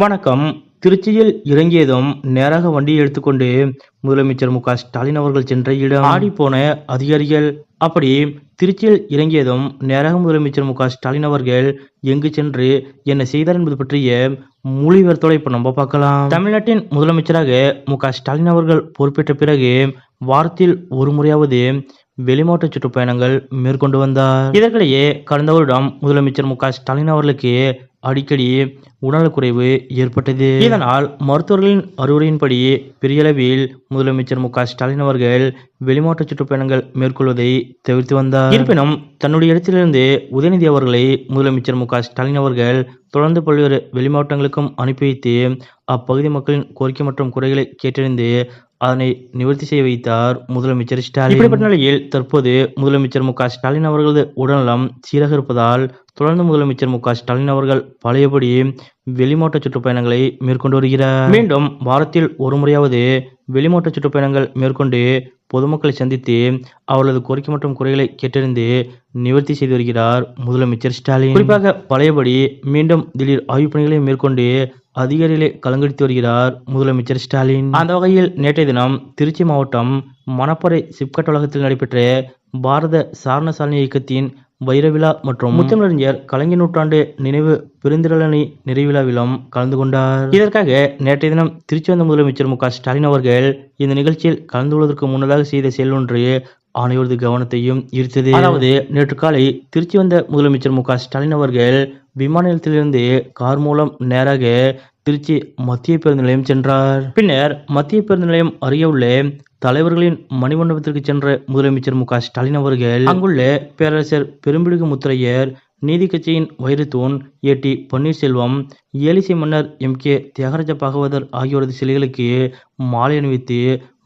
வணக்கம். திருச்சியில் இறங்கியதும் நேராக வண்டியை எடுத்துக்கொண்டு முதலமைச்சர் மு ஸ்டாலின் அவர்கள் சென்ற இடம். ஆடி போன அதிகாரிகள். அப்படி திருச்சியில் இறங்கியதும் நேராக முதலமைச்சர் மு ஸ்டாலின் அவர்கள் எங்கு சென்று என்ன செய்தார் என்பது பற்றிய முழு விவரத்தோட இப்ப நம்ம பார்க்கலாம். தமிழ்நாட்டின் முதலமைச்சராக மு ஸ்டாலின் அவர்கள் பொறுப்பேற்ற பிறகு வாரத்தில் ஒரு முறையாவது வெளிமாவட்ட சுற்றுப்பயணங்கள் மேற்கொண்டு வந்தார். இதற்கிடையே கடந்த வருடம் முதலமைச்சர் மு ஸ்டாலின் அவர்களுக்கு அடிக்கடி உடல்குறைவு ஏற்பட்டது. இதனால் மருத்துவர்களின் அறிவுரையின்படி பெரிய அளவில் முதலமைச்சர் மு க ஸ்டாலின் அவர்கள் வெளிமாவட்ட சுற்றுப்பயணங்கள் மேற்கொள்வதை தவிர்த்து வந்தார். இருப்பினும் தன்னுடைய இடத்திலிருந்து உதயநிதி அவர்களை முதலமைச்சர் மு க ஸ்டாலின் அவர்கள் தொடர்ந்து பல்வேறு வெளிமாவட்டங்களுக்கும் அனுப்பி வைத்து அப்பகுதி மக்களின் கோரிக்கை மற்றும் குறைகளை கேட்டறிந்து அதனை நிவர்த்தி செய்ய வைத்தார் முதலமைச்சர் ஸ்டாலின். இப்படிப்பட்ட நிலையில் தற்போது முதலமைச்சர் மு க ஸ்டாலின் அவர்களது உடல்நலம் சீராக இருப்பதால் தொடர்ந்து முதலமைச்சர் மு க ஸ்டாலின் அவர்கள் பழையபடி வெளிமாவட்ட சுற்றுப்பயணங்களை மேற்கொண்டு வருகிறார். மீண்டும் வாரத்தில் ஒரு முறையாவது வெளிமாவட்ட சுற்றுப்பயணங்கள் மேற்கொண்டு பொதுமக்களை சந்தித்து அவர்களது கோரிக்கை மற்றும் குறைகளை கேட்டறிந்து நிவர்த்தி செய்து வருகிறார் முதலமைச்சர் ஸ்டாலின். குறிப்பாக பழையபடி மீண்டும் திடீர் ஆய்வுப் பணிகளை மேற்கொண்டு அதிகாரிகளை கலங்கடித்து வருகிறார் முதலமைச்சர் ஸ்டாலின். அந்த வகையில் நேற்றைய தினம் திருச்சி மாவட்டம் மணப்பறை சிப்கட் வளாகத்தில் நடைபெற்ற பாரத சாரண சாரணி இயக்கத்தின் வைர விழா மற்றும் முத்தமிழறிஞர் கலைஞர் நூற்றாண்டு நினைவு பெருந்திரளணி நிறைவிழாவிலும் கலந்து கொண்டார். இதற்காக நேற்றைய தினம் திருச்சி வந்த முதலமைச்சர் மு க ஸ்டாலின் அவர்கள் இந்த நிகழ்ச்சியில் கலந்து கொள்வதற்கு முன்னதாக செய்த செயல் ஒன்று அனைவரது கவனத்தையும் ஈர்த்தது. அதாவது நேற்று காலை திருச்சி வந்த முதலமைச்சர் மு க ஸ்டாலின் அவர்கள் விமான நிலையத்திலிருந்து கார் மூலம் நேராக திருச்சி மத்திய பேருந்து நிலையம் சென்றார். பின்னர் மத்திய பேருந்து நிலையம் அருகே உள்ள தலைவர்களின் மணிமண்டபத்திற்கு சென்ற முதலமைச்சர் மு க ஸ்டாலின் அவர்கள் அங்குள்ள பேரரசர் பெரும்பிடுகு முத்திரையர் நீதி கட்சியின் வைரத்தூண் ஏ. டி. பன்னீர்செல்வம் ஏலிசை மன்னர் எம். கே. தியாகராஜ பாகவதர் ஆகியோரது சிலைகளுக்கு மாலை அணிவித்து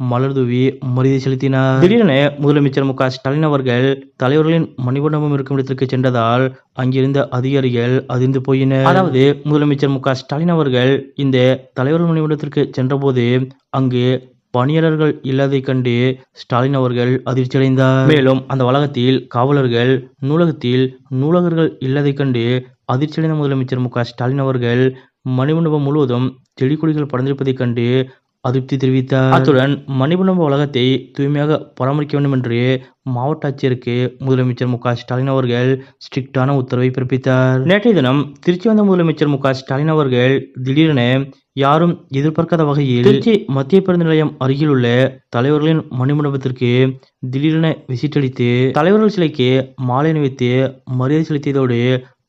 மலர் தூவி மரியாதை செலுத்தினார். திடீரென முதலமைச்சர் மு க ஸ்டாலின் அவர்கள் தலைவர்களின் மணிமண்டபம் இருக்கும் இடத்திற்கு சென்றதால் அங்கிருந்த அதிகாரிகள் அதிர்ந்து போயினர். அதாவது முதலமைச்சர் மு க ஸ்டாலின் அவர்கள் இந்த தலைவர்கள் மணிமண்டபத்திற்கு சென்றபோது அங்கு பணியாளர்கள் இல்லாதை கண்டு ஸ்டாலின் அவர்கள் அதிர்ச்சியடைந்தார். மேலும் அந்த வளாகத்தில் காவலர்கள் நூலகத்தில் நூலகர்கள் இல்லாதை கண்டு அதிர்ச்சியடைந்த முதலமைச்சர் மு க ஸ்டாலின் அவர்கள் மணிமண்டபம் முழுவதும் செடி கொடிகள் படர்ந்திருப்பதைக் கண்டு அதிருப்தி தெரிவித்தார். அத்துடன் மணிமண்டப உலகத்தை தூய்மையாக பராமரிக்க வேண்டும் என்று மாவட்ட ஆட்சியருக்கு முதலமைச்சர் மு ஸ்டாலின் அவர்கள் ஸ்ட்ரிக்டான உத்தரவை பிறப்பித்தார். நேற்றைய தினம் திருச்சி வந்த முதலமைச்சர் மு ஸ்டாலின் அவர்கள் திடீரென யாரும் எதிர்பார்க்காத வகையில் திருச்சி மத்திய பேருந்து நிலையம் அருகில் உள்ள தலைவர்களின் மணிமண்டபத்திற்கு திடீரென விசிட் அடித்து தலைவர்கள் சிலைக்கு மாலை அணிவித்து மரியாதை செலுத்தியதோடு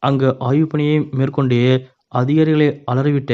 அங்கு ஆய்வு பணியை மேற்கொண்டு அதிகாரிகளை அலறிவிட்ட